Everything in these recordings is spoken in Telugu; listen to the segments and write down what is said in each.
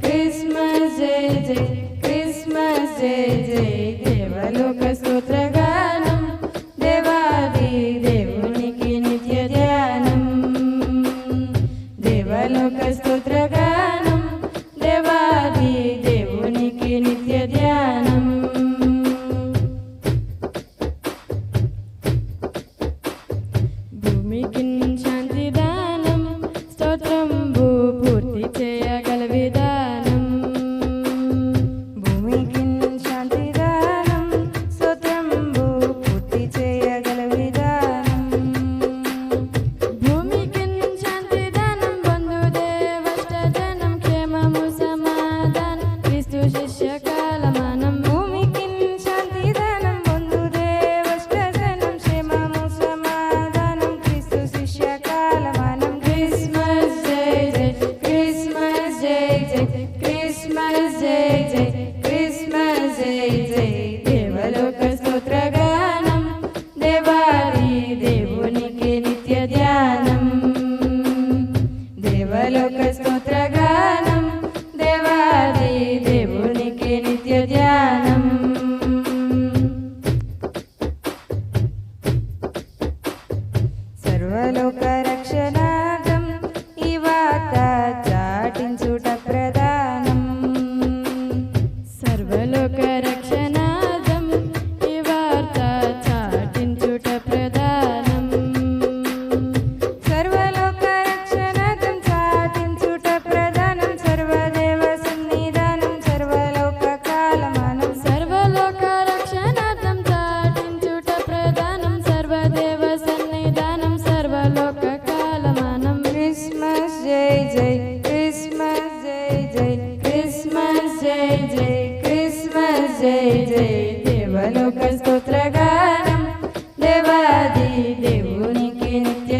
Christmas Day.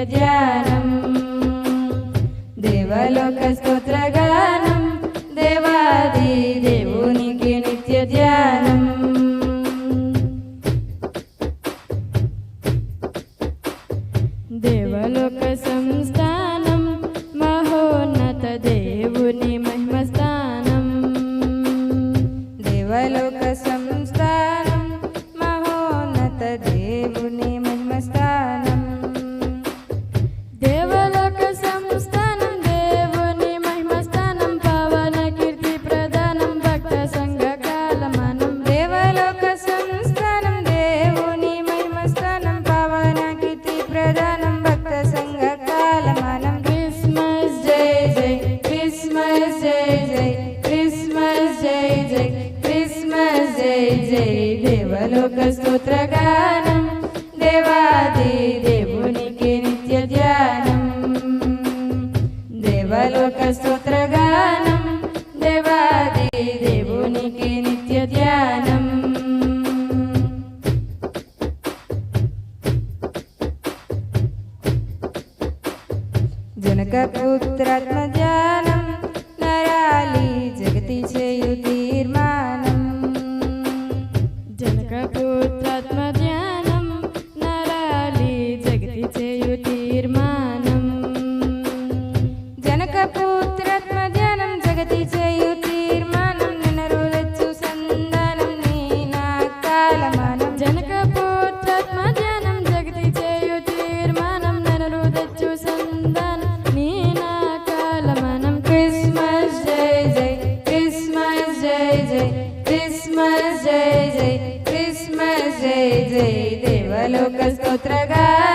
ధ్యానం. దేవలోక స్తోత్రగానం దేవాది దేవునికి నిత్య ధ్యానం. దేవలోక సంస్థానం. మహోన్నత దేవుని మహిమస్థానం. దేవలోక జై దేవలోక స్తోత్రగానం దేవాది దేవునికి నిత్య ధ్యానం. దేవలోక స్తోత్రగానం దేవాది దేవునికి నిత్య ధ్యానం. జనకపుత్రత్మ ధ్యానం నరాలి జగతి చే स्तोत्रगा